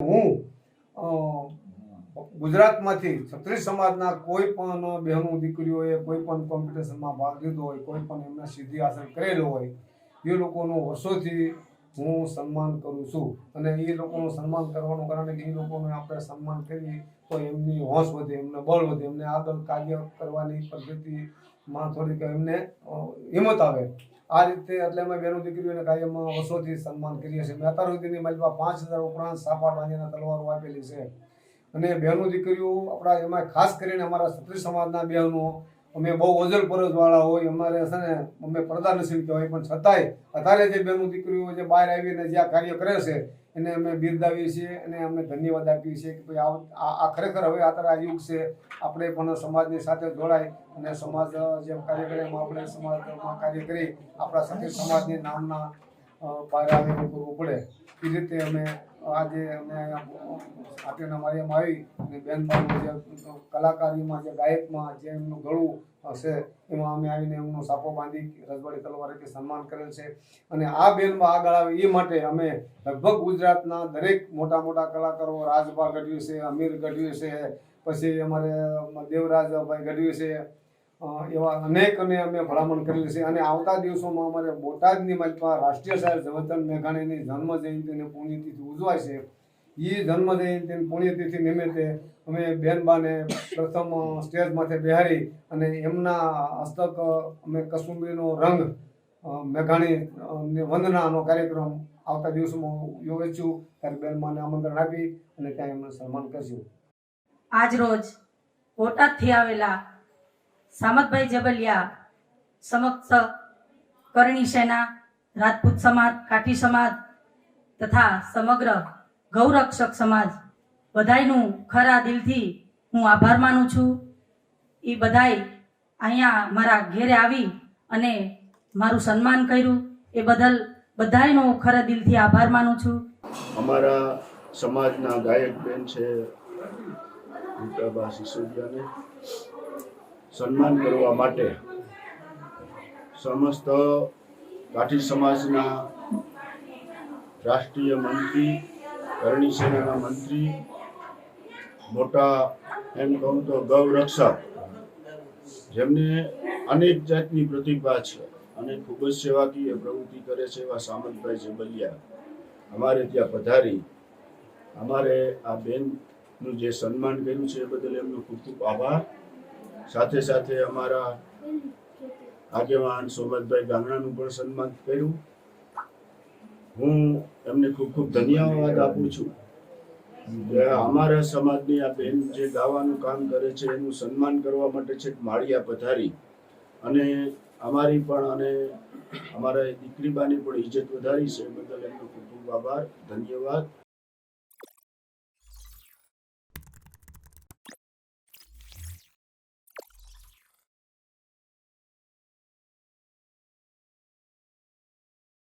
હું ગુજરાતમાંથી ક્ષત્રિય સમાજના કોઈ પણ બહેનો, દીકરીઓએ કોઈ પણ કોમ્પિટિશનમાં ભાગ લીધો હોય, કોઈ પણ એમને સિદ્ધિ હાંસલ કરેલો હોય, એ લોકોનો વર્ષોથી હું સન્માન કરું છું. અને એ લોકોનું સન્માન કરવાનું કારણ કે એ લોકોને આપણે સન્માન કરીએ તો એમની હોશ વધે, એમને બળ વધે, એમને આગળ કાર્ય કરવાની પદ્ધતિમાં થોડીક એમને હિંમત આવે. આ રીતે એટલે અમે બહેનો દીકરીઓને કાર્યમાં વર્ષોથી સન્માન કરીએ છીએ. મેં અત્યાર સુધીની મારી પાંચ હજાર ઉપરાંત સાપા બાંધીને તલવારો આપેલી છે. અને બહેનો દીકરીઓ આપણા એમાં ખાસ કરીને અમારા ક્ષત્રિય સમાજના બહેનો અમે બહુ ઓજલ પરજવાળા હોય અમારે છે ને અમે પ્રધાનશીલ કહેવાય પણ છતાંય અત્યારે જે બેનું દીકરીઓ જે બહાર આવીને જે આ કાર્ય કરે છે એને અમે બિરદાવીએ છીએ અને અમે ધન્યવાદ આપીએ છીએ કે ભાઈ આ- ખરેખર હવે અત્યારે આ યુગ છે આપણે પણ સમાજની સાથે જોડાય અને સમાજ જે કાર્ય કરે એમાં આપણે સમાજમાં કાર્ય કરી આપણા સાથે સમાજની નામના પારે આવીને કરવું પડે એ રીતે અમે આજે અમે અહીંયા આટીના માળિયામાં આવી અને બેનબાનું જે કલાકારીમાં, જે ગાયકમાં, જે એમનું ગળું હશે, એમાં અમે આવીને એમનો સાપો બાંધી રજવાડી તલવારેથી સન્માન કરેલ છે. અને આ બેનમાં આગળ આવે એ માટે અમે લગભગ ગુજરાતના દરેક મોટા મોટા કલાકારો, રાજભા ગઢવી છે, અમીર ગઢવી છે, પછી અમારે દેવરાજભાઈ ગઢવી છે એવા અનેક અને અમે ભલામણ કરેલી છે. અને આવતા દિવસોમાં અમારે બોટાદની મજમાં રાષ્ટ્રીય સાહેબ ઝવેરચંદ મેઘાણીની જન્મ જયંતિ અને પુણ્યતિથિ ઉજવાય છે. એ જન્મ જયંતિ પુણ્યતિથિ નિમિત્તે અમે બેનબાને પ્રથમ સ્ટેજ માથે બેહારી અને એમના હસ્તક અમે કસુંબીનો રંગ મેઘાણી વંદનાનો કાર્યક્રમ આવતા દિવસમાં યોજીશું ત્યારે બેનબાને આમંત્રણ આપી અને ત્યાં એમનું સન્માન કરશું. આજ રોજ બોટાદથી આવેલા સામતભાઈ જબલિયા સમક્ષ કરણી સેના, રાજપૂત સમાજ, કાઠી સમાજ તથા સમગ્ર ગૌરક્ષક સમાજ બધાયનું ખરા દિલથી હું આભાર માનું છું. એ બધાય અહીંયા મારા ઘેરે આવી અને મારું સન્માન કર્યું. એ બદલ બધાયનો ખરા દિલથી આભાર માનું છું. અમારા સમાજના ગાયક બેન છે સન્માન કરવા માટે સમસ્ત કાઠી સમાજના રાષ્ટ્રીય મંત્રી કરણી સેનાના મંત્રી, મોટા એમ કહું તો ગૌરક્ષક જેમને અનેક જાતની પ્રતિભા છે અને ખૂબ જ સેવાકીય પ્રવૃત્તિ કરે છે એવા સામંતભાઈ જબલિયા અમારે ત્યાં પધારી. અમારે આ બેનનું જે સન્માન કર્યું છે એ બદલ એમનો ખૂબ ખૂબ આભાર. સાથે સાથે અમારા આગેવાન સોમતભાઈ ગાંગણાનું પણ સન્માન કર્યું. હું એમને ખૂબ ખૂબ ધન્યવાદ આપું છું અમારા સમાજની આ બેન જે ગાવાનું કામ કરે છે, એનું સન્માન કરવા માટે છે માળિયા પધારી અને અમારી પણ અને અમારા દીકરીબાની પણ ઇજ્જત વધારી છે. બદલ એમનો ખૂબ ખૂબ આભાર, ધન્યવાદ.